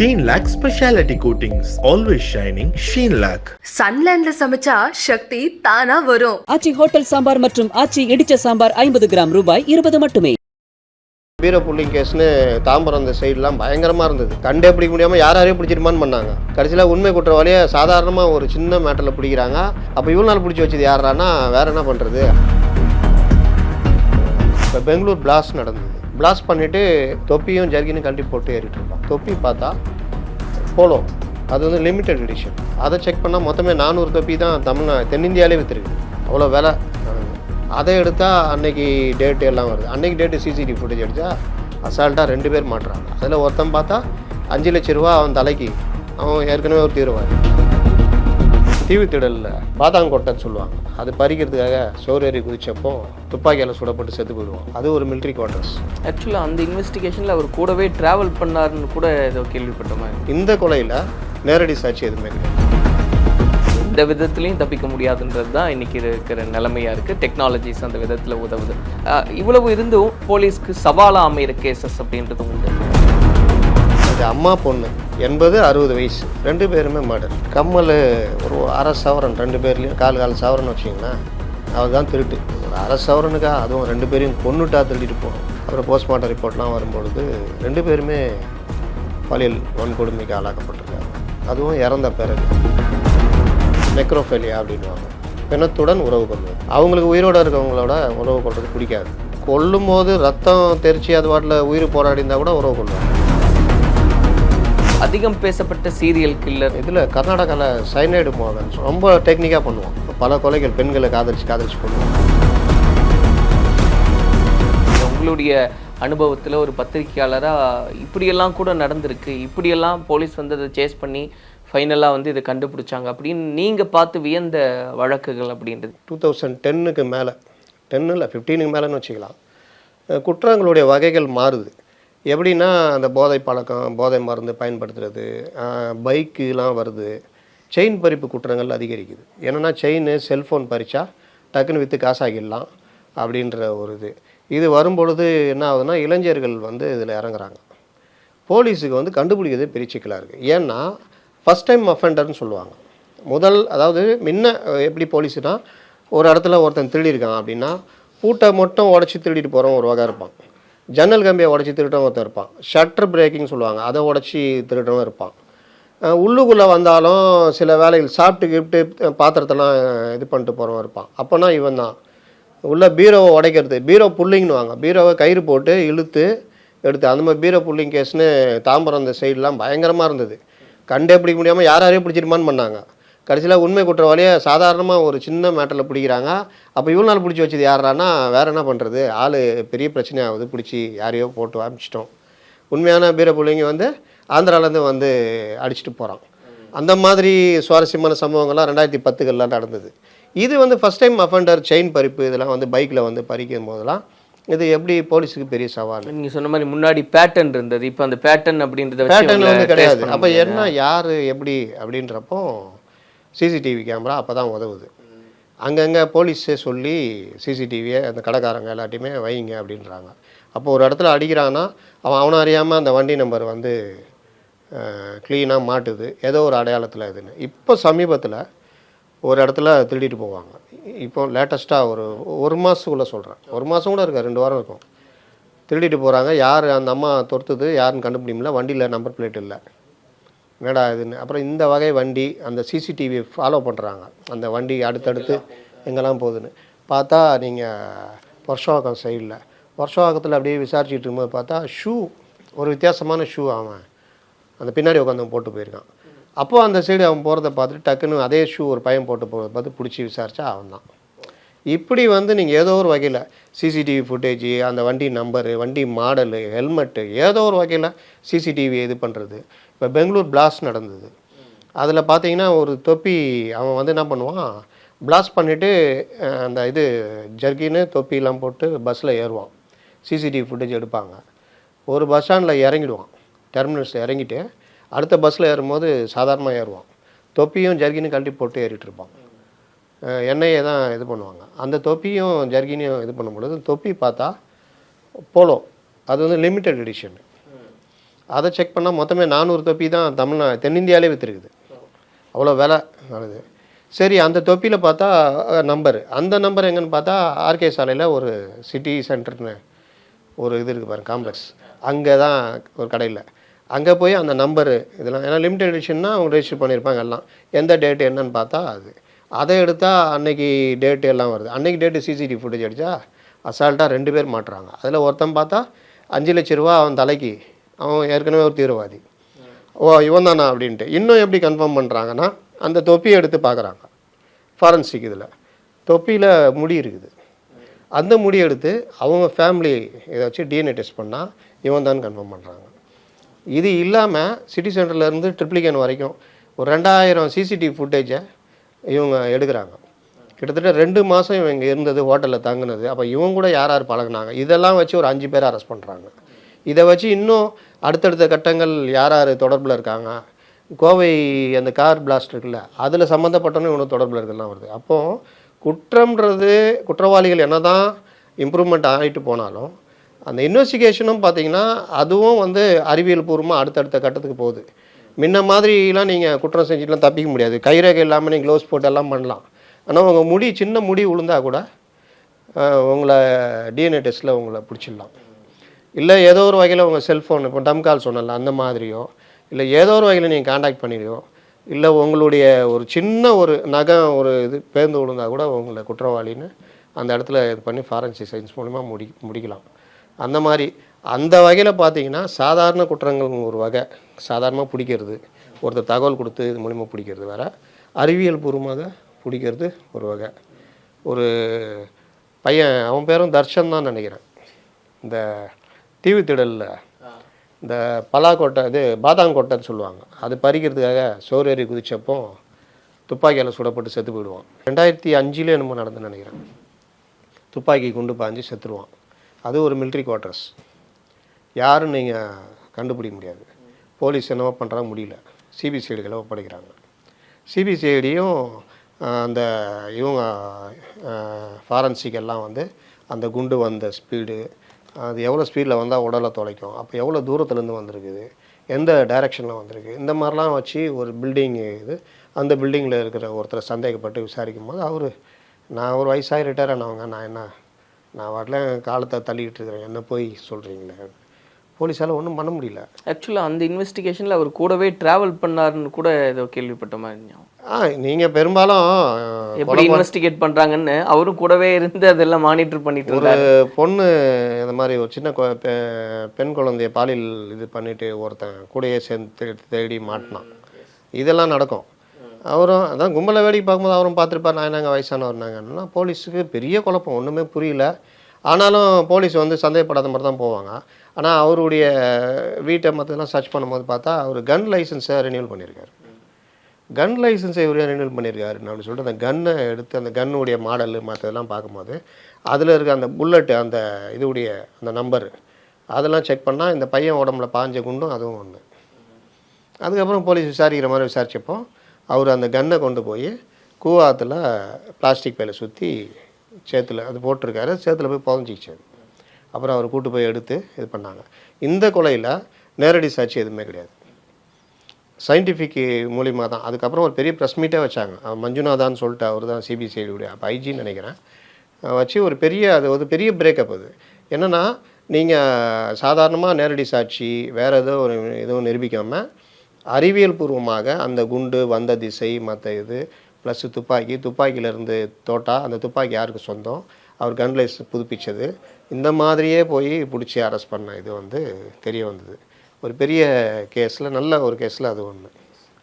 Sheen Lac Speciality Coatings. Always shining. Sheen Lac. சன்லேண்ட்ல சமைச்சா சக்தி தானா வரும் ஆச்சி ஹோட்டல் சாம்பார் மற்றும் ஆச்சி இடிச்ச சாம்பார் ஐம்பது கிராம் ரூபாய் இருபது மட்டுமே வீர புல்லிங் கேஸ்னு தாம்பரம் அந்த சைடுலாம் பயங்கரமாக இருந்தது கண்டே பிடிக்க முடியாமல் யார் யாரையும் பிடிச்சிருமான்னு பண்ணாங்க கடைசியில் உண்மை குற்றவாளியை சாதாரணமாக ஒரு சின்ன மேட்டரில் பிடிக்கிறாங்க அப்போ இவ்வளோ நாள் பிடிச்சி வச்சது யாரானா வேற என்ன பண்ணுறது இப்போ பெங்களூர் பிளாஸ்ட் நடந்தது பிளாஸ்ட் பண்ணிவிட்டு தொப்பியும் ஜர்கினும் கழட்டி போட்டு ஏறிட்டு இருப்பான் தொப்பி பார்த்தா போலோ அது வந்து லிமிட்டெட் எடிஷன் அதை செக் பண்ணால் மொத்தமே நானூறு தொப்பி தான் தமிழ்நா தென்னிந்தியாவிலே விற்றுருக்கு அவ்வளோ விலை. அதை எடுத்தால் அன்னைக்கு டேட்டு எல்லாம் வருது. அன்னைக்கு டேட்டு சிசிடிவி ஃபுட்டேஜ் எடுத்தால் அசால்ட்டாக ரெண்டு பேர் மாட்டுறாங்க. அதில் ஒருத்தன் பார்த்தா அஞ்சு லட்ச ரூபா அவன் தலைக்கு. அவன் ஏற்கனவே ஒரு தீர்வார். தீவு திடலில் பாதாங்கொட்டைன்னு சொல்லுவாங்க. அது பறிக்கிறதுக்காக சோரேறி குதிச்சப்போ துப்பாக்கியால் சுடப்பட்டு செத்து போயிடுவான் அது ஒரு மிலிட்ரி குவார்ட்டர்ஸ் ஆக்சுவலாக அந்த இன்வெஸ்டிகேஷனில் அவர் கூடவே ட்ராவல் பண்ணாருன்னு கூட ஏதோ கேள்விப்பட்ட மாதிரி இந்த கொலையில் நேரடி சாட்சி எதுவுமே கிடையாது. இந்த விதத்துலையும் தப்பிக்க முடியாதுன்றது தான் இன்னைக்கு இருக்கிற நிலைமையாக இருக்குது டெக்னாலஜிஸ் அந்த விதத்தில் உதவுது. இவ்வளவு இருந்தும் போலீஸ்க்கு சவாலாக அமைகிற கேசஸ் அப்படின்றது உண்டு. இது அம்மா பொண்ணு. எண்பது அறுபது வயசு. ரெண்டு பேருமே மர்டர் கம்மல் ஒரு அரை சவரன் ரெண்டு பேர்லேயும் கால் கால் சவரன் வச்சிங்கன்னா அவர் தான் திருட்டு. ஒரு அரை சவரனுக்கா அதுவும் ரெண்டு பேரையும் கொண்டுட்டா திருட்டிட்டு போகணும். அப்புறம் போஸ்ட்மார்ட்டம் ரிப்போர்ட்லாம் வரும்பொழுது ரெண்டு பேருமே பாலியல் வன்கொடுமைக்கு ஆளாக்கப்பட்டிருக்காங்க. அதுவும் இறந்த பிறகு. நெக்ரோஃபெலியா அப்படின்வாங்க பிணத்துடன் உறவு கொள்வது. அவங்களுக்கு உயிரோட இருக்கவங்களோட உறவு கொள்வது பிடிக்காது. கொல்லும் போது ரத்தம் தெரிச்சு அது பாட்டில் உயிர் போராடி இருந்தால் கூட உறவு கொள்வாங்க. அதிகம் பேசப்பட்ட சீரியல் கில்லர் இதில் கர்நாடகாவில் சைனைடு மோகன் ரொம்ப டெக்னிக்காக பண்ணுவோம். பல கொலைகள் பெண்களை காதலிச்சு காதலிச்சு பண்ணுவோம். உங்களுடைய அனுபவத்தில் ஒரு பத்திரிக்கையாளராக இப்படியெல்லாம் கூட நடந்திருக்கு. இப்படியெல்லாம் போலீஸ் வந்து அதை சேஸ் பண்ணி ஃபைனலாக வந்து இதை கண்டுபிடிச்சாங்க. அப்படின்னு நீங்கள் பார்த்து வியந்த வழக்குகள் அப்படின்றது. டூ தௌசண்ட் டென்னுக்கு மேலே டென்னு இல்லை ஃபிஃப்டீனுக்கு மேலேன்னு வச்சுக்கலாம். குற்றங்களுடைய வகைகள் மாறுது. எப்படின்னா அந்த போதை பழக்கம் போதை மருந்து பயன்படுத்துறது பைக்குலாம் வருது. செயின் பறிப்பு குற்றங்கள் அதிகரிக்குது. என்னென்னா செயின் செல்ஃபோன் பறித்தா டக்குன்னு விற்று காசாகிடலாம் அப்படின்ற ஒரு இது. இது வரும்பொழுது என்ன ஆகுதுன்னா இளைஞர்கள் வந்து இதில் இறங்குறாங்க. போலீஸுக்கு வந்து கண்டுபிடிக்கிறது பெரிய இருக்குது ஏன்னா ஃபஸ்ட் டைம் அஃபெண்டர்னு சொல்லுவாங்க. முதல் அதாவது முன்ன எப்படி போலீஸுனால் ஒரு இடத்துல ஒருத்தன் திருடியிருக்கான் அப்படின்னா பூட்டை மட்டும் உடச்சி திருடிட்டு போகிறவன் ஒரு வகை இருப்பான். ஜன்னல் கம்பியை உடச்சி திருட்டவன் ஒருத்தன் இருப்பான். ஷட்டர் பிரேக்கிங் சொல்லுவாங்க. அதை உடச்சி திருட்டவன் இருப்பான். உள்ளுக்குள்ளே வந்தாலும் சில வேலைகள் சாப்பிட்டு கிப்ட்டு பாத்திரத்தெல்லாம் இது பண்ணிட்டு போகிறவன் இருப்பான். அப்போனா இவன் தான் உள்ள பீரோவை உடைக்கிறது. பீரோ புல்லிங்னுவாங்க பீரோவை கயிறு போட்டு இழுத்து எடுத்து அந்த மாதிரி பீரோ புல்லிங் கேஸ்னு தாம்பரம் அந்த சைடெலாம் பயங்கரமாக இருந்தது. கண்டே பிடிக்க முடியாமல் யார் யாரையும் பிடிச்சிருமான்னு பண்ணாங்க. கடைசியில் உண்மை குற்றவாளியை சாதாரணமாக ஒரு சின்ன மேட்டரில் பிடிக்கிறாங்க. அப்போ இவ்வளோ நாள் பிடிச்சி வச்சது யாரானா வேற என்ன பண்ணுறது ஆள் பெரிய பிரச்சனை ஆகுது பிடிச்சி யாரையோ போட்டு அனுப்பிச்சிட்டோம் உண்மையான பீரோ புள்ளிங்க வந்து ஆந்திராலேருந்து வந்து அடிச்சுட்டு போகிறான் அந்த மாதிரி சுவாரஸ்யமான சம்பவங்கள்லாம் ரெண்டாயிரத்தி பத்துக்கள்லாம் நடந்தது. இது வந்து ஃபஸ்ட் டைம் அஃபெண்டர் செயின் பறிப்பு இதெல்லாம் வந்து பைக்கில் வந்து பறிக்கும் போதெல்லாம் இது எப்படி போலீஸுக்கு பெரிய சவால்? நீங்கள் சொன்ன மாதிரி முன்னாடி பேட்டர்ன் இருந்தது. இப்போ அந்த பேட்டர்ன் அப்படின்றத பேட்டர்ன் வந்து கிடையாது. அப்போ. என்ன யார் எப்படி அப்படின்றப்போ சிசிடிவி கேமரா அப்போ தான் உதவுது. அங்கங்கே போலீஸே சொல்லி சிசிடிவியை அந்த கடைக்காரங்க எல்லாத்தையுமே வைங்க அப்படின்றாங்க. அப்போ ஒரு இடத்துல அடிக்கிறான்னா அவன் அவனை அறியாமல் அந்த வண்டி நம்பர் வந்து க்ளீனாக மாட்டுது. ஏதோ ஒரு அடையாளத்தில் இதுன்னு. இப்போ சமீபத்தில் ஒரு இடத்துல திருடிட்டு போவாங்க. இப்போ லேட்டஸ்ட்டாக ஒரு ஒரு மாதத்துக்குள்ளே சொல்கிறேன் ஒரு மாதம் கூட இருக்கா ரெண்டு வாரம் இருக்கும். திருடிட்டு போகிறாங்க யார் அந்த அம்மா துரத்துது யாருன்னு கண்டுபிடிக்கல வண்டியில் நம்பர் பிளேட் இல்லை. என்னடா இதுன்னு. அப்புறம் இந்த வகை வண்டி அந்த சிசிடிவி ஃபாலோ பண்ணுறாங்க அந்த வண்டி அடுத்தடுத்து எங்கெல்லாம் போகுதுன்னு. பார்த்தா நீங்கள் வருஷவாக்கம் சைடில் வருஷவாக்கத்தில் அப்படியே விசாரிச்சுட்டு இருக்கும்போது பார்த்தா ஷூ ஒரு வித்தியாசமான ஷூ அவன் அந்த பின்னாடி உட்காந்து போட்டு போயிருக்கான். அப்போது அந்த சைடு அவன் போகிறத பார்த்துட்டு டக்குன்னு அதே ஷூ ஒரு பையன் போட்டு போகிறத பார்த்து பிடிச்சி விசாரிச்சா அவன் தான் இப்படி வந்து நீங்கள் ஏதோ ஒரு வகையில் சிசிடிவி ஃபுட்டேஜ் அந்த வண்டி நம்பரு வண்டி மாடலு ஹெல்மெட்டு ஏதோ ஒரு வகையில் சிசிடிவி இது பண்ணுறது இப்போ பெங்களூர் பிளாஸ்ட் நடந்தது. அதில் பார்த்தீங்கன்னா ஒரு தொப்பி அவன் வந்து என்ன பண்ணுவான்? பிளாஸ்ட் பண்ணிவிட்டு அந்த இது ஜர்கின்னு தொப்பிலாம் போட்டு பஸ்ஸில் ஏறுவான். சிசிடிவி ஃபுட்டேஜ் எடுப்பாங்க. ஒரு பஸ் ஸ்டாண்டில் இறங்கிடுவான். டெர்மினல்ஸில் இறங்கிட்டு அடுத்த பஸ்ஸில் ஏறும்போது சாதாரணமாக ஏறுவான். தொப்பியும் ஜர்கினும் கழட்டி போட்டு ஏறிட்டு இருப்பான். எண்ணெயை தான் இது பண்ணுவாங்க. அந்த தொப்பியும் ஜர்கினையும் இது பண்ணும்பொழுது தொப்பி பார்த்தா போலோ அது வந்து லிமிட்டெட் எடிஷன் அதை செக் பண்ணால் மொத்தமே நானூறு தொப்பி தான் தமிழ்நா தென்னிந்தியாவிலே விற்றுருக்குது அவ்வளோ விலை வருது. சரி அந்த தொப்பியில் பார்த்தா நம்பர் அந்த நம்பர் எங்கன்னு பார்த்தா ஆர்கே சாலையில் ஒரு சிட்டி சென்டர்னு ஒரு இது இருக்குது பாருங்க காம்ப்ளெக்ஸ் அங்கே தான் ஒரு கடையில். அங்கே போய் அந்த நம்பரு இதெல்லாம் ஏன்னா லிமிடெட் எடிஷன்னா அவங்க ரெஜிஸ்டர் பண்ணியிருப்பாங்க எல்லாம். எந்த டேட்டு என்னன்னு பார்த்தா அது. அதை எடுத்தால் அன்னைக்கு டேட்டு எல்லாம் வருது. அன்னைக்கு டேட்டு சிசிடிவி ஃபுட்டேஜ் அடித்தா அசால்ட்டாக ரெண்டு பேர் மாட்டுறாங்க. அதில் ஒருத்தன் பார்த்தா அஞ்சு லட்ச ரூபா அவன் தலைக்கு அவன் ஏற்கனவே ஒரு தீவிரவாதி. ஓ இவன் தானா அப்படின்ட்டு. இன்னும் எப்படி கன்ஃபார்ம் பண்ணுறாங்கன்னா அந்த தொப்பியை எடுத்து பார்க்குறாங்க. ஃபாரன்சிக் இதில். தொப்பியில் முடி இருக்குது. அந்த முடி எடுத்து அவங்க ஃபேமிலி இதை வச்சு டிஎன்ஏ டெஸ்ட் பண்ணால் இவன் தான் கன்ஃபார்ம் பண்ணுறாங்க இது இல்லாமல் சிட்டி சென்டர்லேருந்து ட்ரிப்ளிகன் வரைக்கும் ஒரு ரெண்டாயிரம் சிசிடிவி ஃபுட்டேஜை இவங்க எடுக்கிறாங்க. கிட்டத்தட்ட ரெண்டு மாதம் இவங்க இங்கே இருந்தது ஹோட்டலில் தங்கினது. அப்போ இவங்க கூட யார் யார் பழகுனாங்க? இதெல்லாம் வச்சு ஒரு அஞ்சு பேர் அரெஸ்ட் பண்ணுறாங்க இதை வச்சு இன்னும் அடுத்தடுத்த கட்டங்கள் யார் யார் தொடர்பில் இருக்காங்க? கோவை அந்த கார் பிளாஸ்ட் இருக்குல்ல அதில் சம்மந்தப்பட்டவனும் இவனும் தொடர்பில் இருக்கலாம் வருது. அப்போது குற்றம்ன்றது குற்றவாளிகள் என்ன தான் இம்ப்ரூவ்மெண்ட் ஆகிட்டு போனாலும் அந்த இன்வெஸ்டிகேஷனும் பார்த்தீங்கன்னா அதுவும் வந்து அறிவியல் பூர்வமாக அடுத்தடுத்த கட்டத்துக்கு போகுது. முன்ன மாதிரிலாம் நீங்கள் குற்றம் செஞ்சுட்டுலாம் தப்பிக்க முடியாது. கைரேகை இல்லாமல் நீங்கள் க்ளோஸ் போட்டு எல்லாம் பண்ணலாம். ஆனால் உங்கள் முடி சின்ன முடி விழுந்தால் கூட உங்களை டிஎன்ஏ டெஸ்ட்டில் உங்களை பிடிச்சிடலாம். இல்லை ஏதோ ஒரு வகையில் உங்கள் செல்ஃபோன் இப்போ டம் கால் சொன்னல அந்த மாதிரியோ இல்லை ஏதோ ஒரு வகையில் நீங்கள் காண்டாக்ட் பண்ணிடுயோ இல்லை உங்களுடைய ஒரு சின்ன ஒரு நகை ஒரு இது பேர்ந்து விழுந்தா கூட உங்களை குற்றவாளின்னு அந்த இடத்துல இது பண்ணி ஃபாரன்சிக் சயின்ஸ் மூலிமா முடி முடிக்கலாம். அந்த மாதிரி அந்த வகையில் பார்த்தீங்கன்னா சாதாரண குற்றங்கள் ஒரு வகை சாதாரணமாக பிடிக்கிறது. ஒருத்தர் தகவல் கொடுத்து இது மூலிமா பிடிக்கிறது வேறு. அறிவியல் பூர்வமாக பிடிக்கிறது ஒரு வகை. ஒரு பையன் அவன் பேரும் தர்ஷன் தான் நினைக்கிறேன். இந்த தீவு திடலில். இந்த பலாக்கொட்டை இது பாதாங்கொட்டைன்னு சொல்லுவாங்க. அது பறிக்கிறதுக்காக சோறேறி குதிச்சப்போ துப்பாக்கியால் சுடப்பட்டு செத்து போயிடுவான். ரெண்டாயிரத்தி அஞ்சுலேயே என்னமோ நடந்து நினைக்கிறேன். துப்பாக்கி குண்டு பாஞ்சு செத்துருவான். அது ஒரு military குவார்ட்டர்ஸ் யாரும் நீங்கள் கண்டுபிடிக்க முடியாது. போலீஸ் என்னவோ பண்ணுறாங்க முடியல. சிபிசிஐடிகளை ஒப்படைக்கிறாங்க. சிபிசிஐடியும் அந்த இவங்க ஃபாரன்சிக் எல்லாம் வந்து அந்த குண்டு வந்த ஸ்பீடு அது எவ்வளோ ஸ்பீடில் வந்தால் உடலை தொலைக்கும்? அப்போ எவ்வளோ தூரத்துலேருந்து வந்திருக்குது? எந்த டைரெக்ஷனில் வந்திருக்கு? இந்த மாதிரிலாம் வச்சு ஒரு பில்டிங் இது. அந்த பில்டிங்கில் இருக்கிற ஒருத்தரை சந்தேகப்பட்டு விசாரிக்கும் போது அவர் நான் ஒரு வயசாகி ரிட்டையர் ஆனவங்க நான் என்ன நான் வரல காலத்தை தள்ளிக்கிட்டு இருக்கிறேன். என்ன போய் சொல்கிறீங்களே போலீஸால் ஒன்றும் பண்ண முடியல. ஆக்சுவலாக அந்த இன்வெஸ்டிகேஷனில் அவர் கூடவே ட்ராவல் பண்ணாருன்னு கூட ஏதோ கேள்விப்பட்ட மாதிரி ஆ நீங்கள் பெரும்பாலும் எப்படி இன்வெஸ்டிகேட் பண்றாங்கன்னு அவரும் கூடவே இருந்து அதெல்லாம் மானிட்டர் பண்ணிட்டு ஒரு பொண்ணு இந்த மாதிரி ஒரு சின்ன பெண் குழந்தைய பாலியல் இது பண்ணிட்டு ஒருத்தன் கூடயே சேர்ந்து தேடி மாட்டினான். இதெல்லாம் நடக்கும். அவரும் அதான் கும்பலை வேடிக்கை பார்க்கும்போது அவரும் பார்த்துருப்பார் நான் என்னங்க வயசானவர் நாங்கன்னா போலீஸுக்கு பெரிய குழப்பம் ஒன்றுமே புரியல. ஆனாலும் போலீஸ் வந்து சந்தேகப்படாத மாதிரி தான் போவாங்க. ஆனால் அவருடைய வீட்டை மற்றதெல்லாம் சர்ச் பண்ணும்போது பார்த்தா அவர் கன் லைசன்ஸை ரினியூவல் பண்ணியிருக்காரு. கன் லைசன்ஸை இவர் ரினியூல் பண்ணியிருக்காரு அப்படின்னு சொல்லிட்டு அந்த கன்னை எடுத்து அந்த கன்னுடைய மாடலு மற்றதெல்லாம் பார்க்கும்போது அதில் இருக்க அந்த புல்லட்டு அந்த இதுடைய அந்த நம்பர் அதெல்லாம் செக் பண்ணால் இந்த பையன் உடம்புல பாஞ்ச குண்டும் அதுவும் ஒன்று அதுக்கப்புறம் போலீஸ் விசாரிக்கிற மாதிரி விசாரிச்சப்போ அவர் அந்த கன்னை கொண்டு போய் கூவாத்தில் பிளாஸ்டிக் பையில் சுற்றி சேத்துல அது போட்டிருக்காரு. சேத்துல போய் புதஞ்சிக்கிச்சார் அப்புறம் அவர் கூட்டு போய் எடுத்து இது பண்ணாங்க. இந்த கொலையில் நேரடி சாட்சி எதுவுமே கிடையாது. சயின்டிஃபிக் மூலிமா தான். அதுக்கப்புறம் ஒரு பெரிய ப்ரெஸ் மீட்டே வச்சாங்க. மஞ்சுநாதான்னு சொல்லிட்டு அவர் தான் சிபிசிஐடியுடைய அப்போ ஐஜின்னு நினைக்கிறேன். வச்சு ஒரு பெரிய அது ஒரு பெரிய பிரேக்கப் அது. என்னென்னா நீங்கள் சாதாரணமாக நேரடி சாட்சி வேறு ஏதோ ஒரு எதுவும் நிரூபிக்காமல் அறிவியல் பூர்வமாக அந்த குண்டு வந்த திசை மற்ற இது ப்ளஸ் துப்பாக்கி துப்பாக்கியிலேருந்து தோட்டா அந்த துப்பாக்கி யாருக்கு சொந்தம்? அவர் கன்லைஸ் புதுப்பிச்சது. இந்த மாதிரியே போய் பிடிச்சி அரெஸ்ட் பண்ண இது வந்து தெரிய வந்தது. ஒரு பெரிய கேஸில் நல்ல ஒரு கேஸில் அது ஒன்று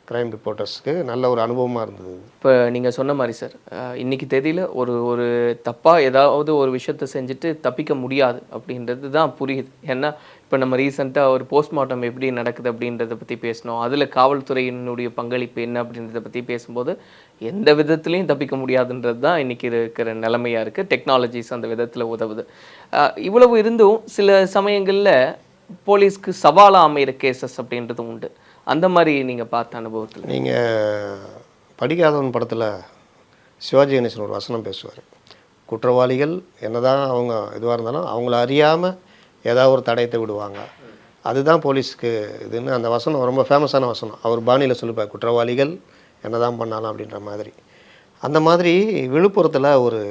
க்ரைம் ரிப்போர்ட்டர்ஸ்க்கு நல்ல ஒரு அனுபவமாக இருந்தது இப்போ நீங்கள் சொன்ன மாதிரி சார் இன்றைக்கி தேதியில் தெரியல ஒரு ஒரு தப்பாக ஏதாவது ஒரு விஷயத்த செஞ்சுட்டு தப்பிக்க முடியாது அப்படின்றது தான் புரியுது. ஏன்னா இப்போ நம்ம ரீசெண்டாக ஒரு போஸ்ட்மார்ட்டம் எப்படி நடக்குது அப்படின்றத பற்றி பேசினோம். அதில் காவல்துறையினுடைய பங்களிப்பு என்ன அப்படின்றத பற்றி பேசும்போது எந்த விதத்துலையும் தப்பிக்க முடியாதுன்றது தான் இன்றைக்கி இருக்கிற நிலைமையாக இருக்குது டெக்னாலஜிஸ் அந்த விதத்தில் உதவுது. இவ்வளவு இருந்தும் சில சமயங்களில் போலீஸ்க்கு சவாலாக அமைகிற கேசஸ் அப்படின்றது உண்டு. அந்த மாதிரி நீங்கள் பார்த்த அனுபவத்தில்? நீங்கள் படிக்காதவன் படத்தில் சிவாஜி கணேசன் ஒரு வசனம் பேசுவார். குற்றவாளிகள் என்னதான் அவங்க இதுவாக இருந்தாலும் அவங்கள அறியாமல் ஏதாவது ஒரு தடயத்தை விடுவாங்க. அதுதான் போலீஸ்க்கு இதுன்னு அந்த வசனம் ரொம்ப ஃபேமஸான வசனம். அவர் பாணியில் சொல்லிப்பார் குற்றவாளிகள் என்னதான் பண்ணாலும் அப்படின்ற மாதிரி. அந்த மாதிரி விழுப்புரத்தில் ஒரு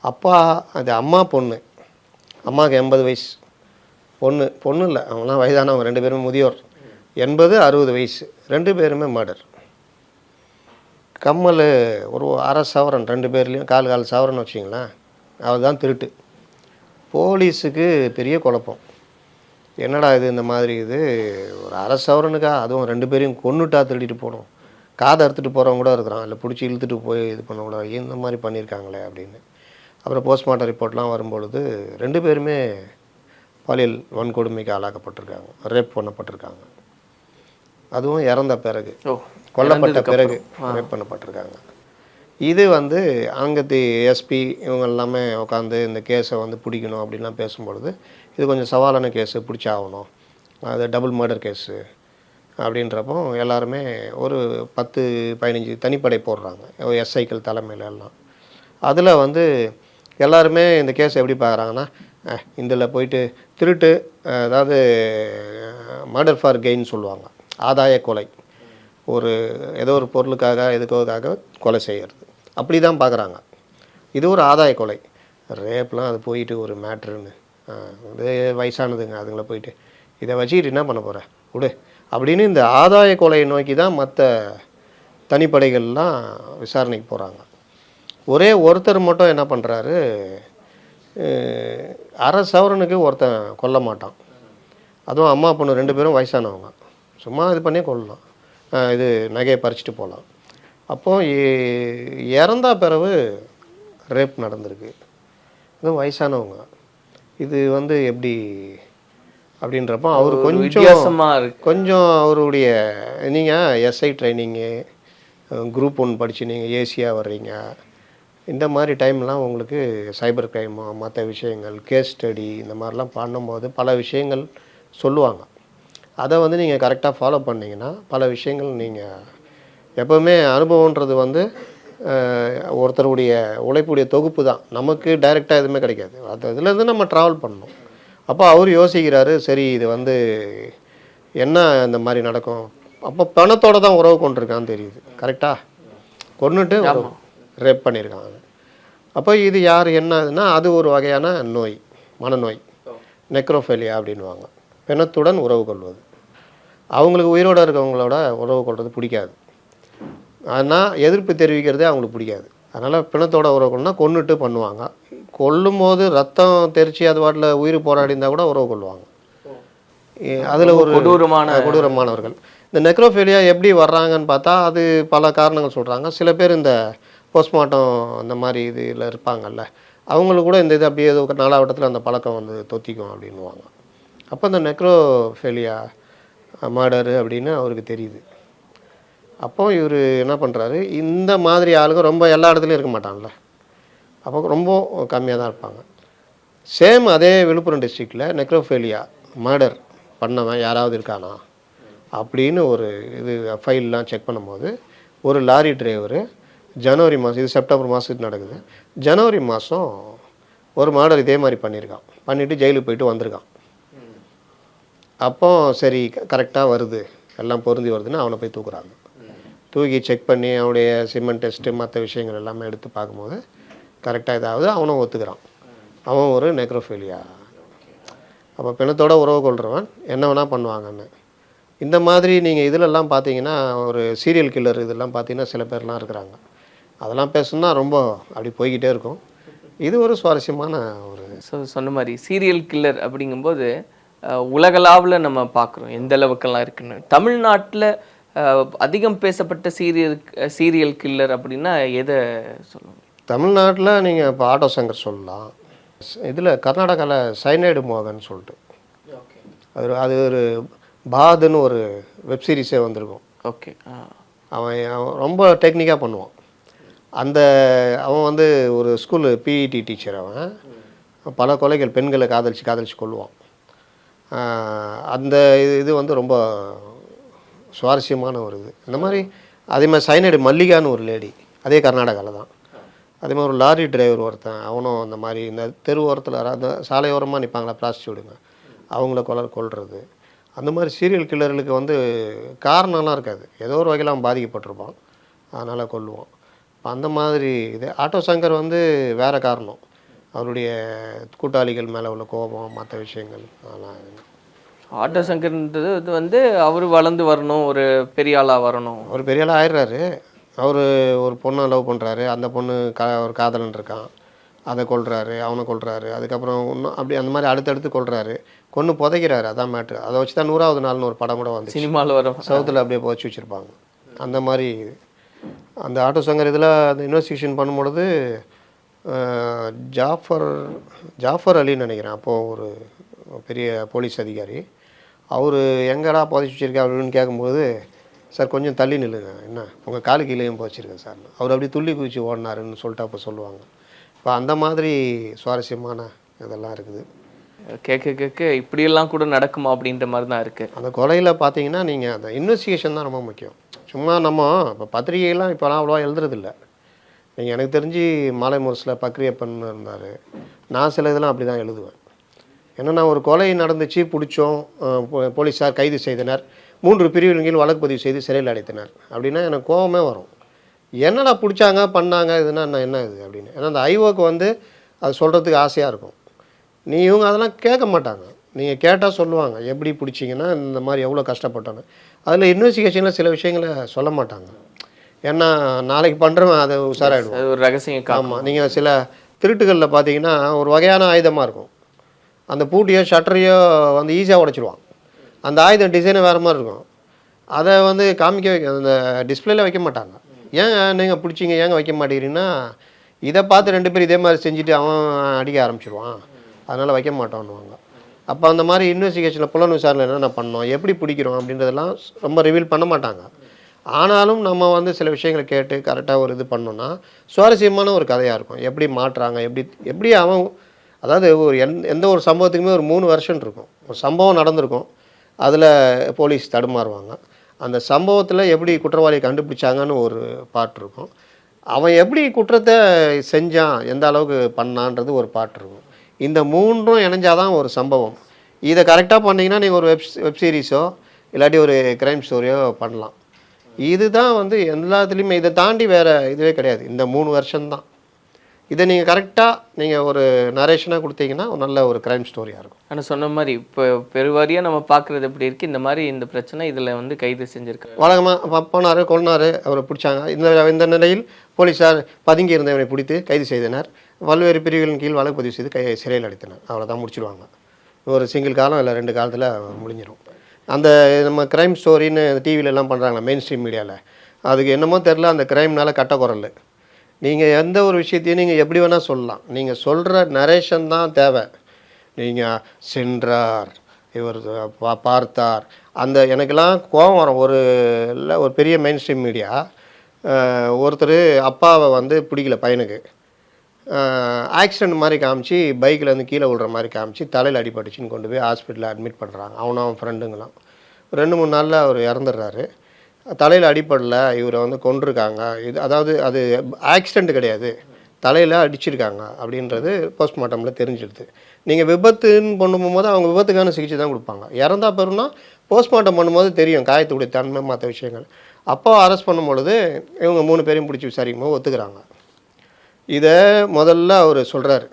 அப்பா அது அம்மா பொண்ணு அம்மாவுக்கு எண்பது வயசு. பொண்ணு பொண்ணு இல்லை. அவங்களாம் வயதானவங்க ரெண்டு பேருமே முதியோர். எண்பது அறுபது வயசு. ரெண்டு பேருமே மர்டர். கம்மல் ஒரு அரை சவரன் ரெண்டு பேர்லேயும் கால் கால் சவரன் வச்சிங்களேன் அதுதான் திருட்டு. போலீஸுக்கு பெரிய குழப்பம். என்னடா இது இந்த மாதிரி இது? ஒரு அரை சவரனுக்கா? அதுவும் ரெண்டு பேரையும் கொன்னுட்டா திருடிட்டு போகணும் காதை அறுத்துட்டு போகிறவங்க கூட இருக்கிறான். இல்லை பிடிச்சி இழுத்துட்டு போய் இது பண்ணக்கூடாது இந்த மாதிரி பண்ணியிருக்காங்களே அப்படின்னு. அப்புறம் போஸ்ட்மார்ட்டம் ரிப்போர்ட்லாம் வரும்பொழுது ரெண்டு பேருமே பாலியல் வன்கொடுமைக்கு ஆளாக்கப்பட்டிருக்காங்க. ரேப் பண்ணப்பட்டிருக்காங்க. அதுவும் இறந்த பிறகு. கொல்லப்பட்ட பிறகு ரேப் பண்ணப்பட்டிருக்காங்க. இது வந்து அங்கத்து எஸ்பி இவங்க எல்லாமே உட்காந்து இந்த கேஸை வந்து பிடிக்கணும் அப்படின்லாம் பேசும்பொழுது இது கொஞ்சம் சவாலான கேஸு பிடிச்சாகணும். அது டபுள் மர்டர் கேஸு அப்படின்றப்போ எல்லாருமே ஒரு பத்து பதினஞ்சு தனிப்படை போடுறாங்க. எஸ்ஐக்கள் தலைமையில் எல்லாம் அதில் வந்து எல்லாருமே இந்த கேஸை எப்படி பார்க்குறாங்கன்னா இதில் போயிட்டு திருட்டு அதாவது மர்டர் ஃபார் கெயின் சொல்லுவாங்க. ஆதாய கொலை. ஒரு ஏதோ ஒரு பொருளுக்காக எதுக்கோக்காக கொலை செய்கிறது அப்படி தான் பார்க்குறாங்க இது ஒரு ஆதாய கொலை. ரேப்லாம் அது போயிட்டு ஒரு மேட்ருன்னு இது வயசானதுங்க அதுங்களை போயிட்டு. இதை வச்சுக்கிட்டு என்ன பண்ண போகிற விடு. அப்படின்னு இந்த ஆதாய கொலையை நோக்கி தான் மற்ற தனிப்படைகள்லாம் விசாரணைக்கு போகிறாங்க ஒரே ஒருத்தர் மட்டும் என்ன பண்ணுறாரு அரை சவரனுக்கு ஒருத்தன் கொல்ல மாட்டான் அதுவும் அம்மா பொண்ணு ரெண்டு பேரும் வயசானவங்க. சும்மா இது பண்ணி கொள்ளலாம் இது நகையை பறிச்சுட்டு போகலாம் அப்போது இறந்தா பிறகு ரேப் நடந்திருக்கு. இதுவும் வயசானவங்க. இது வந்து எப்படி அப்படின்றப்போ அவர் கொஞ்சம் கொஞ்சம் அவருடைய நீங்கள் எஸ்ஐ ட்ரைனிங்கு குரூப் ஒன் படித்து நீங்கள் ஏசியாக வர்றீங்க. இந்த மாதிரி டைம்லாம் உங்களுக்கு சைபர் கிரைம் மற்ற விஷயங்கள் கேஸ் ஸ்டடி இந்த மாதிரிலாம் பண்ணும்போது பல விஷயங்கள் சொல்லுவாங்க. அதை வந்து நீங்கள் கரெக்டாக ஃபாலோ பண்ணிங்கன்னா பல விஷயங்கள் நீங்கள் எப்போவுமே அனுபவன்றது வந்து ஒருத்தருடைய உழைப்புடைய தொகுப்பு தான். நமக்கு டைரெக்டாக எதுவுமே கிடைக்காது. அது இதுலேருந்து நம்ம ட்ராவல் பண்ணணும். அப்போ அவர் யோசிக்கிறாரு சரி இது வந்து என்ன இந்த மாதிரி நடக்கும்? அப்போ பணத்தோடு தான் உறவு கொண்டிருக்கான்னு தெரியுது. கரெக்டாக கொண்டுட்டு ரேப் பண்ணியிருக்காங்க அப்போ இது யார் என்னதுன்னா அது ஒரு வகையான நோய் மனநோய் நெக்ரோஃபெலியா அப்படின்வாங்க பிணத்துடன் உறவு கொள்வது. அவங்களுக்கு உயிரோட இருக்கவங்களோட உறவு கொள்வது பிடிக்காது. ஆனால் எதிர்ப்பு தெரிவிக்கிறதே அவங்களுக்கு பிடிக்காது. அதனால் பிணத்தோட உறவு கொள்ளனா கொன்னுட்டு பண்ணுவாங்க. கொல்லும் போது ரத்தம் தெரிச்சு அது வாட்டில் உயிர் போராடி இருந்தால் கூட உறவு கொள்வாங்க. அதில் ஒரு கொடூரமான கொடூரமானவர்கள். இந்த நெக்ரோஃபேலியா எப்படி வர்றாங்கன்னு பார்த்தா அது பல காரணங்கள் சொல்கிறாங்க சில பேர் இந்த போஸ்ட்மார்ட்டம் அந்த மாதிரி இதில் இருப்பாங்கல்ல அவங்களுக்கு கூட இந்த இது அப்படியே ஏதோ ஒரு அந்த பழக்கம் வந்து தொத்திக்கும் அப்படின்னுவாங்க. அப்போ இந்த நெக்ரோஃபெலியா மர்டரு அப்படின்னு அவருக்கு தெரியுது. அப்போ இவர் என்ன பண்ணுறாரு இந்த மாதிரி ஆளுங்க ரொம்ப எல்லா இடத்துலையும் இருக்க மாட்டான்ல அப்போ ரொம்ப கம்மியாக தான் இருப்பாங்க. சேம் அதே விழுப்புரம் டிஸ்ட்ரிக்டில் நெக்ரோஃபேலியா மர்டர் பண்ணவன் யாராவது இருக்கானா அப்படின்னு ஒரு இது ஃபைல்லாம் செக் பண்ணும்போது ஒரு லாரி டிரைவரு ஜனவரி மாதம் இது செப்டம்பர் மாதத்துக்கு நடக்குது. ஜனவரி மாதம் ஒரு மாடல் இதே மாதிரி பண்ணியிருக்கான் பண்ணிவிட்டு ஜெயிலுக்கு போயிட்டு வந்திருக்கான். அப்போ சரி கரெக்டாக வருது. எல்லாம் பொருந்தி வருதுன்னு அவனை போய் தூக்குறாங்க. தூக்கி செக் பண்ணி அவனுடைய சிமெண்ட் டெஸ்ட்டு மற்ற விஷயங்கள் எல்லாமே எடுத்து பார்க்கும்போது கரெக்டாக இதாவது அவனும் ஒத்துக்கிறான். அவன் ஒரு நெக்ரோஃபீலியா அப்போ பிணத்தோட உறவு கொள்கிறவன் என்ன வேணால் பண்ணுவாங்கன்னு. இந்த மாதிரி நீங்கள் இதிலெல்லாம் பார்த்தீங்கன்னா ஒரு சீரியல் கில்லர் இதெல்லாம் பார்த்தீங்கன்னா சில பேர்லாம் இருக்கிறாங்க. அதெல்லாம் பேசணும்னா ரொம்ப அப்படி போய்கிட்டே இருக்கும். இது ஒரு சுவாரஸ்யமான ஒரு ஸோ சொன்ன மாதிரி சீரியல் கில்லர் அப்படிங்கும்போது உலகளாவுல நம்ம பார்க்குறோம் எந்த அளவுக்கெல்லாம் இருக்குன்னு. தமிழ்நாட்டில் அதிகம் பேசப்பட்ட சீரியல் சீரியல் கில்லர் அப்படின்னா எதை சொல்லுவோம் தமிழ்நாட்டில் நீங்கள் இப்போ ஆட்டோ சங்கர் சொல்லலாம். இதில் கர்நாடகாவில் சைனைடு மோகன் சொல்லிட்டு. அது அது ஒரு பாதுன்னு ஒரு வெப் சீரிஸே வந்திருக்கும். ஓகே. அவன் அவன் ரொம்ப டெக்னிக்காக பண்ணுவான். அந்த அவன் வந்து ஒரு ஸ்கூலு பிஇடி டீச்சர் அவன். பல கொலைகள் பெண்களை காதலிச்சு காதலித்து கொள்ளுவான் அந்த இது இது வந்து ரொம்ப சுவாரஸ்யமான ஒரு இது. இந்த மாதிரி அதே மாதிரி சைனைடு மல்லிகான்னு ஒரு லேடி அதே கர்நாடகாவில் தான். அதே மாதிரி ஒரு லாரி டிரைவர் ஒருத்தன் அவனும் அந்த மாதிரி இந்த தெரு ஓரத்தில் அந்த சாலையோரமாக நிற்பாங்களா பிளாஸ்டிவிடுங்க அவங்கள கொலை கொள்வது அந்த மாதிரி சீரியல் கில்லர்களுக்கு வந்து காரணம்லாம் இருக்காது. ஏதோ ஒரு வகையில் அவன் பாதிக்கப்பட்டிருப்பான். அதனால் கொல்லுவான். இப்ப அந்த மாதிரி இது. ஆட்டோ சங்கர் வந்து வேறு காரணம். அவருடைய கூட்டாளிகள் மேலே உள்ள கோபம் மற்ற விஷயங்கள் அதெல்லாம் ஆட்டோ சங்கர்ன்றது இது வந்து அவர் வளர்ந்து வரணும் ஒரு பெரிய ஆளா வரணும். அவர் பெரிய ஆள் ஆயிடுறாரு. அவர் ஒரு பொண்ணை லவ் பண்ணுறாரு அந்த பொண்ணு கா ஒரு காதலன் இருக்கான். அதை கொல்றாரு அவனை கொல்றாரு. அதுக்கப்புறம் இன்னும் அப்படி அந்த மாதிரி அடுத்தடுத்து கொல்றாரு. கொன்று புதைக்கிறாரு அதான் மேட்ரு அதை வச்சு தான் நூறாவது நாள்னு ஒரு படம் கூட வந்து சினிமாவில் வரும். சவுத்தில் அப்படியே புதைச்சி வச்சுருப்பாங்க. அந்த மாதிரி அந்த ஆட்டோ சங்கர் இதில் அந்த இன்வெஸ்டிகேஷன் பண்ணும்பொழுது ஜாஃபர் ஜாஃபர் அலின்னு நினைக்கிறேன். அப்போது ஒரு பெரிய போலீஸ் அதிகாரி. அவர் எங்கடா புதைச்சி வச்சிருக்கா அப்படின்னு கேட்கும்போது சார் கொஞ்சம் தள்ளி நில்லுங்க. என்ன? உங்கள் காலு கீழேயும் போச்சிருக்கேன் சார். அவர் அப்படி துள்ளி குதிச்சு ஓடினாருன்னு சொல்லிட்டு அப்போ சொல்லுவாங்க. இப்போ அந்த மாதிரி சுவாரஸ்யமான இதெல்லாம் இருக்குது. கேட்க கேட்க இப்படியெல்லாம் கூட நடக்குமா அப்படின்ற மாதிரி தான் இருக்கு. அந்த கொலையில் பார்த்தீங்கன்னா நீங்கள் அந்த இன்வெஸ்டிகேஷன் தான் ரொம்ப முக்கியம். சும்மா நம்ம இப்போ பத்திரிகைலாம் இப்போலாம் அவ்வளோவா எழுதுறதில்ல. நீங்கள் எனக்கு தெரிஞ்சு மாலை முரசில் பக்ரியப்பன் இருந்தார். நான் சில இதெல்லாம் அப்படி தான் எழுதுவேன். என்னென்னா ஒரு கொலை நடந்துச்சு பிடிச்சோம் போலீஸார் கைது செய்தனர். மூன்று பிரிவுகளின் கீழ் வழக்கு பதிவு செய்து சிறையில் அடைத்தனர். அப்படின்னா எனக்கு கோபமே வரும். என்னடா பிடிச்சாங்க பண்ணாங்க இதுனா நான் என்ன இது அப்படின்னு. ஏன்னா அந்த ஐஓக்கு வந்து அது சொல்கிறதுக்கு ஆசையாக இருக்கும். நீ இவங்க அதெல்லாம் கேட்க மாட்டாங்க. நீங்கள் கேட்டால் சொல்லுவாங்க எப்படி பிடிச்சிங்கன்னா இந்த மாதிரி எவ்வளோ கஷ்டப்பட்டாங்க அதில் இன்வெஸ்டிகேஷனில் சில விஷயங்களை சொல்ல மாட்டாங்க. ஏன்னா நாளைக்கு பண்ணுறவன் அதை உஷாராயிடுவான். அது ஒரு ரகசியம் ஆமாம் நீங்கள் சில திருட்டுகளில் பார்த்தீங்கன்னா ஒரு வகையான ஆயுதமாக இருக்கும். அந்த பூட்டியோ ஷட்டரையோ வந்து ஈஸியாக உடைச்சிருவான். அந்த ஆயுதம் டிசைனே வேறு மாதிரி இருக்கும். அதை வந்து காமிக்க வைக்க அந்த டிஸ்பிளேல வைக்க மாட்டாங்க. ஏன் நீங்கள் பிடிச்சிங்க ஏங்க வைக்க மாட்டேங்கிறீங்கன்னா இதை பார்த்து ரெண்டு பேரும் இதே மாதிரி செஞ்சுட்டு அவன் அடிக்க ஆரம்பிச்சிருவான். அதனால் வைக்க மாட்டோன்னுவாங்க. அப்போ அந்த மாதிரி இன்வெஸ்டிகேஷனில் புலன் விசாரணை என்னென்ன பண்ணோம் எப்படி பிடிக்கிறோம் அப்படின்றதெல்லாம் ரொம்ப ரிவீல் பண்ண மாட்டாங்க. ஆனாலும் நம்ம வந்து சில விஷயங்களை கேட்டு கரெக்டாக ஒரு இது பண்ணோன்னா சுவாரஸ்யமான ஒரு கதையாக இருக்கும். எப்படி மாட்டுறாங்க எப்படி எப்படி அவன் அதாவது ஒரு எந் எந்த ஒரு சம்பவத்துக்குமே ஒரு மூணு வருஷம் இருக்கும். ஒரு சம்பவம் நடந்திருக்கும். அதில் போலீஸ் தடுமாறுவாங்க. அந்த சம்பவத்தில் எப்படி குற்றவாளியை கண்டுபிடிச்சாங்கன்னு ஒரு பாட்டு இருக்கும். அவன் எப்படி குற்றத்தை செஞ்சான் எந்த அளவுக்கு பண்ணான்றது ஒரு பாட்டு இருக்கும். இந்த மூன்றும் இணைஞ்சாதான் ஒரு சம்பவம். இதை கரெக்டாக பண்ணிங்கன்னா நீங்கள் ஒரு வெப் வெப் சீரிஸோ இல்லாட்டி ஒரு கிரைம் ஸ்டோரியோ பண்ணலாம். இதுதான் வந்து எல்லாத்துலேயுமே இதை தாண்டி வேறு இதுவே கிடையாது. இந்த மூணு வருஷம்தான். இதை நீங்கள் கரெக்டாக நீங்கள் ஒரு நரேஷனாக கொடுத்தீங்கன்னா ஒரு நல்ல ஒரு க்ரைம் ஸ்டோரியாக இருக்கும். ஆனால் சொன்ன மாதிரி இப்போ பெருவாரியாக நம்ம பார்க்குறது எப்படி இருக்கு? இந்த மாதிரி இந்த பிரச்சனை இதில் வந்து கைது செஞ்சிருக்காங்க வழக்கமாக போனார் கொண்டார் அவரை பிடிச்சாங்க. இந்த இந்த நிலையில் போலீஸார் பதுங்கி இருந்தவனை பிடித்து கைது செய்தனர். பல்வேறு பிரிவுகளின் கீழ் வழக்கு பதிவு செய்து கை சிறையில் அடைத்தனர். அவ்வளோதான் முடிச்சிடுவாங்க ஒரு சிங்கிள் காலம் இல்லை ரெண்டு காலத்தில் முடிஞ்சிடும் அந்த நம்ம க்ரைம் ஸ்டோரின்னு டிவில எல்லாம் பண்ணுறாங்களா மெயின் ஸ்ட்ரீம் மீடியாவில் அதுக்கு என்னமோ தெரில அந்த க்ரைம்னால கட்ட குரல். நீங்கள் எந்த ஒரு விஷயத்தையும் நீங்கள் எப்படி வேணால் சொல்லலாம். நீங்கள் சொல்கிற நரேஷன் தான் தேவை. நீங்கள் சென்றார் இவர் பா- பார்த்தார். அந்த எனக்கெல்லாம் கோபம் வரும். ஒரு இல்லை ஒரு பெரிய மெயின் ஸ்ட்ரீம் மீடியா ஒருத்தர் அப்பாவை வந்து பிடிக்கல பையனுக்கு. ஆக்சிடெண்ட் மாதிரி காமிச்சு பைக்கில் கீழே விழுற மாதிரி காமிச்சு தலையில் அடிபட்டுச்சுன்னு கொண்டு போய் ஹாஸ்பிட்டலில் அட்மிட் பண்ணுறாங்க அவனும் அவன் ஃப்ரெண்டுங்களாம் ரெண்டு மூணு நாளில் அவர் இறந்துடுறாரு. தலையில் அடிப்படல இவரை வந்து கொண்டிருக்காங்க இது அதாவது அது ஆக்சிடெண்ட் கிடையாது. தலையில் அடிச்சிருக்காங்க அப்படின்றது போஸ்ட்மார்ட்டமில் தெரிஞ்சிடுது நீங்கள் விபத்துன்னு பண்ணும்போது போகும்போது அவங்க விபத்துக்கான சிகிச்சை தான் கொடுப்பாங்க. இறந்தா பெருனா போஸ்ட்மார்ட்டம் பண்ணும்போது தெரியும் காயத்துடைய தன்மை மற்ற விஷயங்கள். அப்போ அரெஸ்ட் பண்ணும் பொழுது இவங்க மூணு பேரையும் பிடிச்சி விசாரிக்கும் போது ஒத்துக்கிறாங்க. இதை முதல்ல அவர் சொல்கிறார்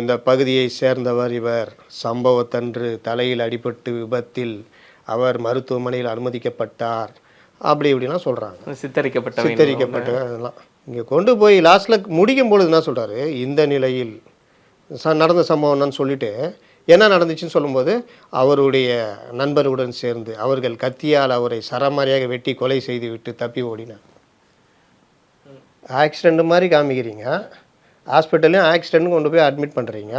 இந்த பகுதியை சேர்ந்தவர் இவர். சம்பவத்தன்று தலையில் அடிபட்டு விபத்தில் அவர் மருத்துவமனையில் அனுமதிக்கப்பட்டார். அப்படி இப்படிலாம் சொல்கிறாங்க சித்தரிக்கப்பட்ட சித்தரிக்கப்பட்ட அதெல்லாம். இங்கே கொண்டு போய் லாஸ்ட்டில் முடிக்கும் பொழுது என்ன சொல்கிறாரு இந்த நிலையில் ச நடந்த சம்பவம்னு சொல்லிட்டு என்ன நடந்துச்சுன்னு சொல்லும்போது அவருடைய நண்பருடன் சேர்ந்து அவர்கள் கத்தியால் அவரை சரமாரியாக வெட்டி கொலை செய்து விட்டு தப்பி ஓடினார். ஆக்சிடெண்ட் மாதிரி காமிக்கிறீங்க. ஹாஸ்பிட்டல்லையும் ஆக்சிடென்ட் கொண்டு போய் அட்மிட் பண்ணுறீங்க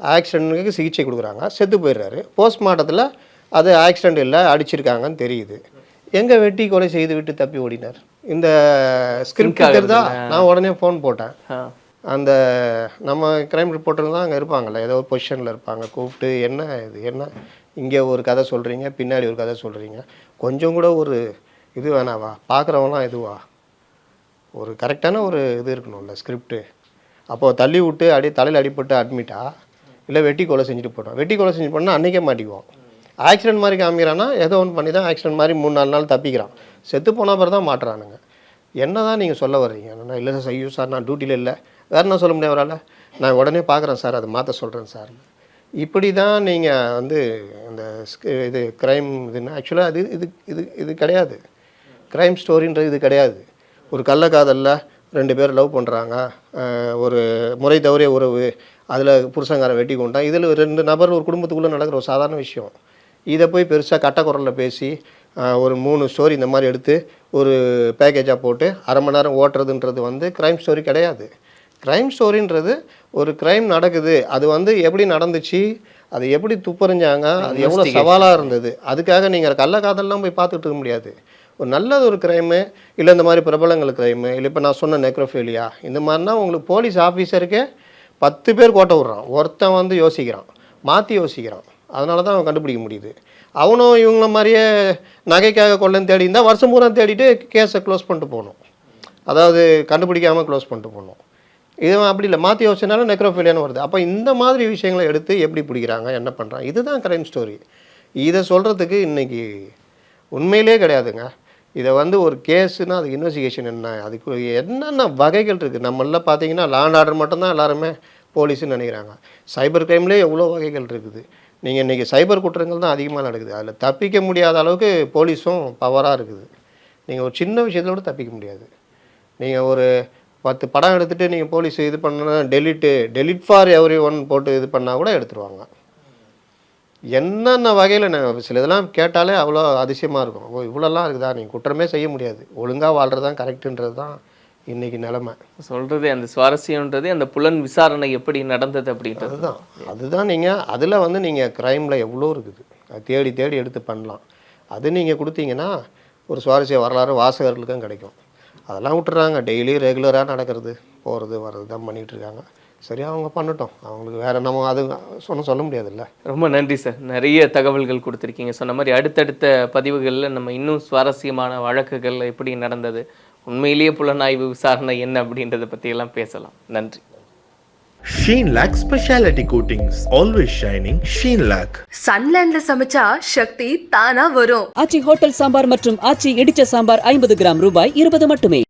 ஆக்சிடென்ட்டுக்கு சிகிச்சை கொடுக்குறாங்க. செத்து போயிடுறாரு. போஸ்ட்மார்ட்டத்தில் அது ஆக்சிடென்ட் இல்லை அடிச்சிருக்காங்கன்னு தெரியுது. எங்கே வெட்டி கொலை செய்து விட்டு தப்பி ஓடினார்? இந்த ஸ்கிரிப்ட் தெரிதா நான் உடனே ஃபோன் போட்டேன். அந்த நம்ம க்ரைம் ரிப்போர்ட்டர் தான் அங்கே இருப்பாங்கல்ல ஏதோ ஒரு பொசிஷனில் இருப்பாங்க கூப்பிட்டு என்ன இது என்ன? இங்கே ஒரு கதை சொல்கிறீங்க பின்னாடி ஒரு கதை சொல்கிறீங்க கொஞ்சம் கூட ஒரு இது வேணாவா? பார்க்குறவங்களாம் இதுவா ஒரு கரெக்டான ஒரு இது இருக்கணும்ல ஸ்கிரிப்டு அப்போது தள்ளி விட்டு அப்படியே தலையில் அடிபட்டு அட்மிட்டா இல்லை வெட்டி கொலை செஞ்சுட்டு போட்டோம். வெட்டி கொலை செஞ்சு போனால் அன்றைக்கே மாட்டிக்குவோம். ஆக்சிடென்ட் மாதிரி காமிக்கிறான்னா ஏதோ ஒன்று பண்ணி தான் ஆக்சிடென்ட் மாதிரி மூணு நாலு நாள் தப்பிக்கிறான். செத்து போன பிறகு தான் மாட்டுறானுங்க. என்ன தான் நீங்கள் சொல்ல வர்றீங்க? நான் இல்லை சார் ஐயோ சார் நான் டியூட்டியில் இல்லை. வேறு என்ன சொல்ல முடியாது அவரால்? நான் உடனே பார்க்குறேன் சார் அதை மாற்ற சொல்கிறேன் சார். இப்படி தான் நீங்கள் வந்து இந்த இது க்ரைம் இதுன்னா ஆக்சுவலாக அது இது இது இது கிடையாது. க்ரைம் ஸ்டோரின்றது இது கிடையாது. ஒரு கள்ளக்காதலில் ரெண்டு பேர் லவ் பண்ணுறாங்க ஒரு முறை தவறிய உறவு அதில் புருஷங்காரன் வெட்டி கொண்டான். இதில் ரெண்டு நபர் ஒரு குடும்பத்துக்குள்ளே நடக்கிற ஒரு சாதாரண விஷயம். இதை போய் பெருசாக கட்ட குரலில் பேசி ஒரு மூணு ஸ்டோரி இந்த மாதிரி எடுத்து ஒரு பேக்கேஜாக போட்டு அரை மணி நேரம் ஓட்டுறதுன்றது வந்து க்ரைம் ஸ்டோரி கிடையாது. க்ரைம் ஸ்டோரின்றது ஒரு க்ரைம் நடக்குது. அது வந்து எப்படி நடந்துச்சு அது எப்படி துப்பறிஞ்சாங்க அது எவ்வளோ சவாலாக இருந்தது அதுக்காக நீங்கள் கள்ளக்காதல்லாம் போய் பார்த்துட்டு இருக்க முடியாது. ஒரு நல்லது ஒரு க்ரைமு இல்லை இந்த மாதிரி பிரபலங்கள் க்ரைமு இல்லை இப்போ நான் சொன்ன நெக்ரோஃபேலியா இந்த மாதிரினா உங்களுக்கு போலீஸ் ஆஃபீஸருக்கே பத்து பேர் கோட்டை விட்றான். ஒருத்தன் வந்து யோசிக்கிறான் மாற்றி யோசிக்கிறான். அதனால தான் அவன் கண்டுபிடிக்க முடியுது. அவனும் இவங்கள மாதிரியே நகைக்காக கொள்ளன்னு தேடி இருந்தால் வருஷம் பூரா தேடிட்டு கேஸை க்ளோஸ் பண்ணிட்டு போகணும். அதாவது கண்டுபிடிக்காமல் க்ளோஸ் பண்ணிட்டு போகணும். இது அப்படி இல்லை. மாற்றி யோசிச்சனால நெக்ரோஃபிலியான்னு வருது. அப்போ இந்த மாதிரி விஷயங்களை எடுத்து எப்படி பிடிக்கிறாங்க என்ன பண்ணுறாங்க இதுதான் க்ரைம் ஸ்டோரி இதை சொல்கிறதுக்கு இன்னைக்கு உண்மையிலே கிடையாதுங்க. இதை வந்து ஒரு கேஸுனால் அதுக்கு இன்வெஸ்டிகேஷன் என்ன? அதுக்கு என்னென்ன வகைகள் இருக்குது நம்மளாம் பார்த்தீங்கன்னா லாண்ட் ஆர்டர் மட்டும்தான் எல்லாருமே போலீஸுன்னு நினைக்கிறாங்க. சைபர் க்ரைம்லேயே எவ்வளோ வகைகள் இருக்குது? நீங்கள் இன்றைக்கி சைபர் குற்றங்கள் தான் அதிகமாக நடக்குது. அதில் தப்பிக்க முடியாத அளவுக்கு போலீஸும் பவராக இருக்குது. நீங்கள் ஒரு சின்ன விஷயத்துல கூட தப்பிக்க முடியாது. நீங்கள் ஒரு பத்து படம் எடுத்துகிட்டு நீங்கள் போலீஸ் இது பண்ணா delete delete for everyone போட்டு இது பண்ணால் கூட எடுத்துருவாங்க. என்னென்ன வகையில் நான் சில இதெல்லாம் கேட்டாலே அவ்வளோ அதிசயமாக இருக்கும். ஓ இவ்வளோலாம் இருக்குதா? நீங்கள் குற்றமே செய்ய முடியாது. ஒழுங்காக வாழ்கிறது தான் கரெக்டுன்றது தான் இன்றைக்கி நிலமை. சொல்றது அந்த சுவாரஸ்யம்ன்றது அந்த புலன் விசாரணை எப்படி நடந்தது அப்படின்றது. அதுதான். அதுதான் நீங்கள் அதில் வந்து நீங்கள் க்ரைமில் எவ்வளோ இருக்குது. அது தேடி தேடி எடுத்து பண்ணலாம். அது நீங்கள் கொடுத்தீங்கன்னா ஒரு சுவாரஸ்ய வரலாறு வாசகர்களுக்கும் கிடைக்கும். அதெல்லாம் விட்டுறாங்க. டெய்லி ரெகுலராக நடக்கிறது. போகிறது வர்றது தான் பண்ணிகிட்டு இருக்காங்க. சரி அவங்க பண்ணட்டும். அவங்களுக்கு வேறு நம்ம அது சொன்ன சொல்ல முடியாதுல்ல. ரொம்ப நன்றி சார் நிறைய தகவல்கள் கொடுத்துருக்கீங்க. சொன்ன மாதிரி அடுத்தடுத்த பதிவுகளில் நம்ம இன்னும் சுவாரஸ்யமான வழக்குகள் எப்படி நடந்தது உண்மையிலேயே புலனாய்வு விசாரணை என்ன அப்படின்றத பற்றி எல்லாம் பேசலாம் நன்றி Sheen Lac Speciality Coatings. Always shining. Sheen Lac. சன்லேண்ட்ல சமைச்சா சக்தி தானா வரும் ஆச்சி ஹோட்டல் சாம்பார் மற்றும் ஆச்சி இடிச்ச சாம்பார் ஐம்பது கிராம் ரூபாய் இருபது மட்டுமே